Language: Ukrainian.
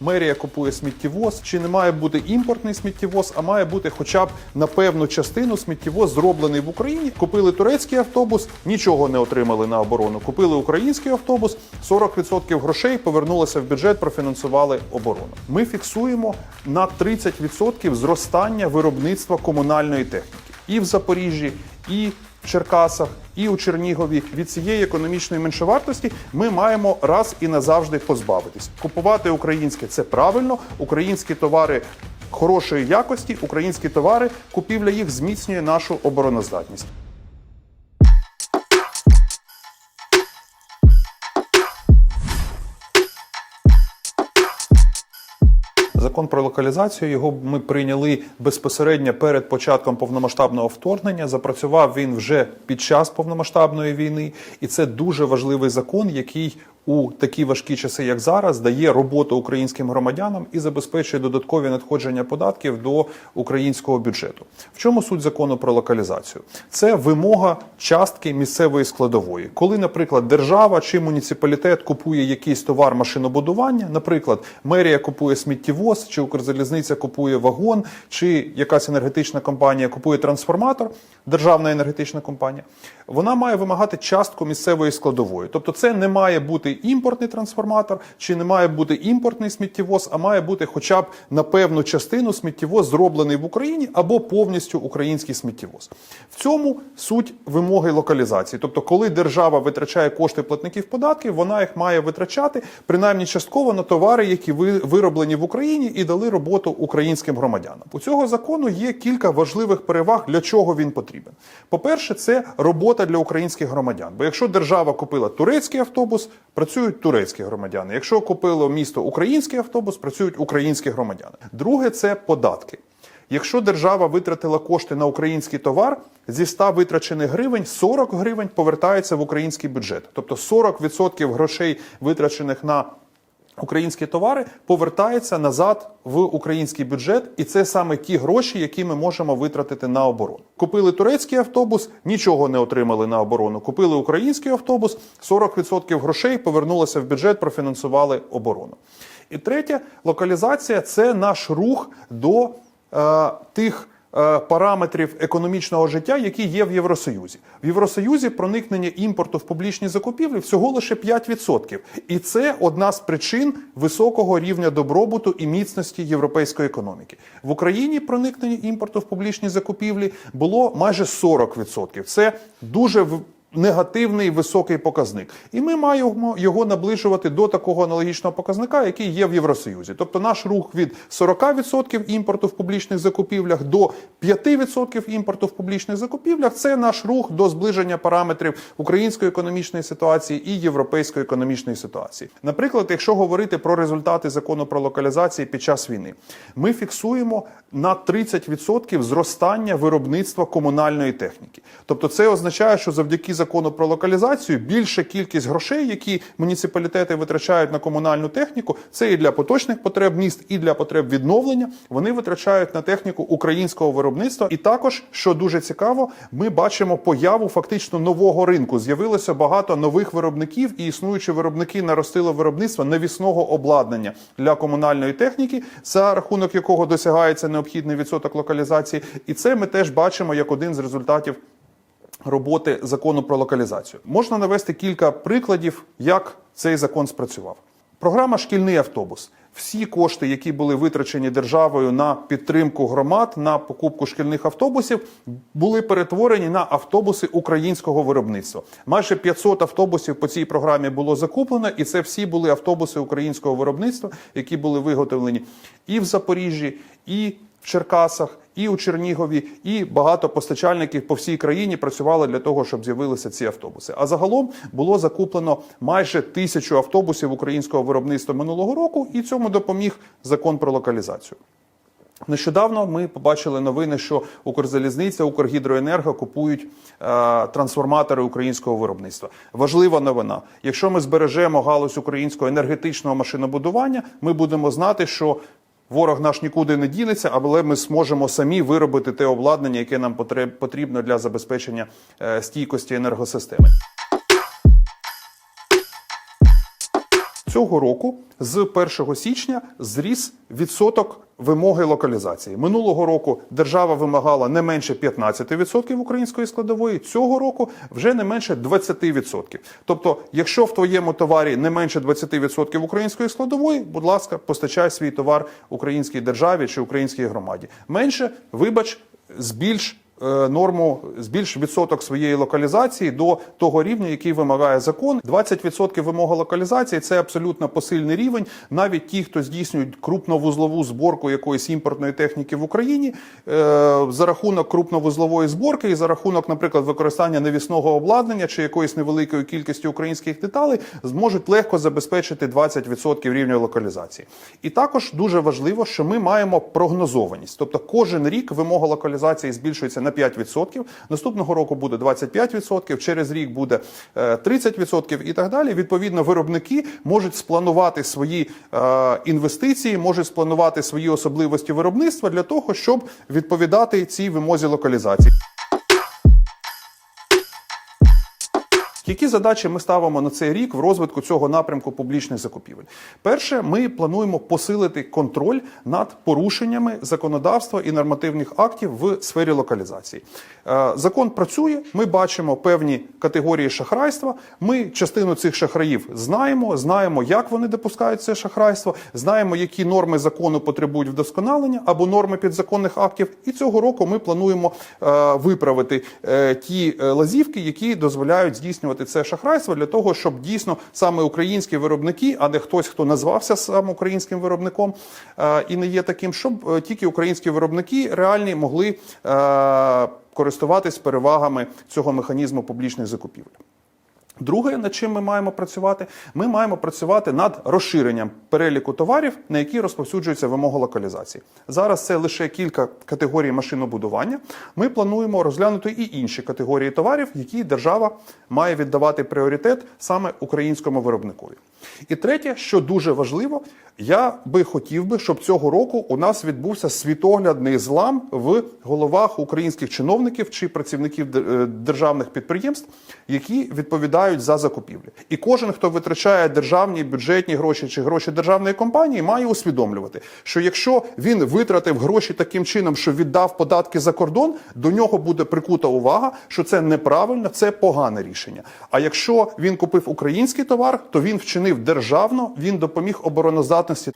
Мерія купує сміттєвоз. Чи не має бути імпортний сміттєвоз, а має бути хоча б на певну частину сміттєвоз зроблений в Україні. Купили турецький автобус, нічого не отримали на оборону. Купили український автобус, 40% грошей повернулося в бюджет, профінансували оборону. Ми фіксуємо на 30% зростання виробництва комунальної техніки і в Запоріжжі, і в Черкасах, і у Чернігові від цієї економічної меншовартості ми маємо раз і назавжди позбавитись. Купувати українське це правильно, українські товари. Хорошої якості українські товари, купівля їх зміцнює нашу обороноздатність. Закон про локалізацію його ми прийняли безпосередньо перед початком повномасштабного вторгнення. Запрацював він вже під час повномасштабної війни, і це дуже важливий закон, який у такі важкі часи, як зараз, дає роботу українським громадянам і забезпечує додаткові надходження податків до українського бюджету. В чому суть закону про локалізацію? Це вимога частки місцевої складової, коли, наприклад, держава чи муніципалітет купує якийсь товар машинобудування, наприклад, мерія купує сміттєвоз, чи Укрзалізниця купує вагон, чи якась енергетична компанія купує трансформатор, державна енергетична компанія, вона має вимагати частку місцевої складової. Тобто, це не має бути імпортний трансформатор, чи не має бути імпортний сміттєвоз, а має бути хоча б на певну частину сміттєвоз зроблений в Україні або повністю український сміттєвоз. В цьому суть вимоги локалізації. Тобто, коли держава витрачає кошти платників податків, вона їх має витрачати принаймні частково на товари, які ви- вироблені в Україні і дали роботу українським громадянам. У цього закону є кілька важливих переваг, для чого він потрібен. По-перше, це робота для українських громадян. Бо якщо держава купила турецький автобус, працюють турецькі громадяни. Якщо купило місто український автобус, працюють українські громадяни. Друге це податки. Якщо держава витратила кошти на український товар, зі 100 витрачених гривень 40 гривень повертається в український бюджет. Тобто 40% грошей, витрачених на українські товари, повертається назад в український бюджет, і це саме ті гроші, які ми можемо витратити на оборону. Купили турецький автобус, нічого не отримали на оборону. Купили український автобус, 40% грошей повернулося в бюджет, профінансували оборону. І третє, локалізація це наш рух до е, тих. Е, Параметрів економічного життя, які є в Євросоюзі, в Євросоюзі проникнення імпорту в публічні закупівлі всього лише 5%. і це одна з причин високого рівня добробуту і міцності європейської економіки. В Україні проникнення імпорту в публічні закупівлі було майже 40%. Це дуже негативний високий показник. І ми маємо його наближувати до такого аналогічного показника, який є в Євросоюзі. Тобто наш рух від 40% імпорту в публічних закупівлях до 5% імпорту в публічних закупівлях це наш рух до зближення параметрів української економічної ситуації і європейської економічної ситуації. Наприклад, якщо говорити про результати закону про локалізацію під час війни, ми фіксуємо на 30% зростання виробництва комунальної техніки. Тобто, це означає, що завдяки закону про локалізацію більша кількість грошей, які муніципалітети витрачають на комунальну техніку, це і для поточних потреб міст, і для потреб відновлення. Вони витрачають на техніку українського виробництва. І також, що дуже цікаво, ми бачимо появу фактично нового ринку. З'явилося багато нових виробників, і існуючі виробники наростили виробництво навісного обладнання для комунальної техніки, за рахунок якого досягається необхідний відсоток локалізації. І це ми теж бачимо як один з результатів роботи закону про локалізацію. Можна навести кілька прикладів, як цей закон спрацював. Програма Шкільний автобус. Всі кошти, які були витрачені державою на підтримку громад, на покупку шкільних автобусів, були перетворені на автобуси українського виробництва. Майже 500 автобусів по цій програмі було закуплено, і це всі були автобуси українського виробництва, які були виготовлені і в Запоріжжі, і в Черкасах, і у Чернігові, і багато постачальників по всій країні працювали для того, щоб з'явилися ці автобуси. А загалом було закуплено майже тисячу автобусів українського виробництва минулого року, і цьому допоміг закон про локалізацію. Нещодавно ми побачили новини, що Укрзалізниця, Укргідроенерго купують е, трансформатори українського виробництва. Важлива новина. Якщо ми збережемо галузь українського енергетичного машинобудування, ми будемо знати, що ворог наш нікуди не дінеться, але ми зможемо самі виробити те обладнання, яке нам потрібно для забезпечення е, стійкості енергосистеми. Цього року з 1 січня зріс відсоток вимоги локалізації. Минулого року держава вимагала не менше 15% української складової. Цього року вже не менше 20%. Тобто, якщо в твоєму товарі не менше 20% української складової, будь ласка, постачай свій товар українській державі чи українській громаді. Менше, вибач, збільш норму, збільш відсоток своєї локалізації до того рівня, який вимагає закон. 20% вимога локалізації це абсолютно посильний рівень. Навіть ті, хто здійснюють крупновузлову зборку якоїсь імпортної техніки в Україні, е, за рахунок крупновузлової зборки і за рахунок, наприклад, використання навісного обладнання чи якоїсь невеликої кількості українських деталей, зможуть легко забезпечити 20% рівня локалізації. І також дуже важливо, що ми маємо прогнозованість, тобто кожен рік вимога локалізації збільшується на 5%, наступного року буде 25%, через рік буде е, 30% і так далі. Відповідно, виробники можуть спланувати свої е, інвестиції, можуть спланувати свої особливості виробництва для того, щоб відповідати цій вимозі локалізації. Які задачі ми ставимо на цей рік в розвитку цього напрямку публічних закупівель? Перше, ми плануємо посилити контроль над порушеннями законодавства і нормативних актів в сфері локалізації. Е, Закон працює, ми бачимо певні категорії шахрайства. Ми частину цих шахраїв знаємо, знаємо, як вони допускають це шахрайство, знаємо, які норми закону потребують вдосконалення або норми підзаконних актів. І цього року ми плануємо е, виправити е, ті лазівки, які дозволяють здійснювати це шахрайство для того, щоб дійсно саме українські виробники, а не хтось, хто назвався сам українським виробником е, і не є таким, щоб е, тільки українські виробники реальні могли е, користуватись перевагами цього механізму публічних закупівель. Друге, над чим ми маємо працювати, ми маємо працювати над розширенням переліку товарів, на які розповсюджується вимога локалізації. Зараз це лише кілька категорій машинобудування. Ми плануємо розглянути і інші категорії товарів, які держава має віддавати пріоритет саме українському виробникові. І третє, що дуже важливо, я би хотів би, щоб цього року у нас відбувся світоглядний злам в головах українських чиновників чи працівників е, державних підприємств, які відповідають за закупівлі. І кожен, хто витрачає державні бюджетні гроші чи гроші державної компанії, має усвідомлювати, що якщо він витратив гроші таким чином, що віддав податки за кордон, до нього буде прикута увага, що це неправильно, це погане рішення. А якщо він купив український товар, то він вчинив державно, він допоміг обороноздатності.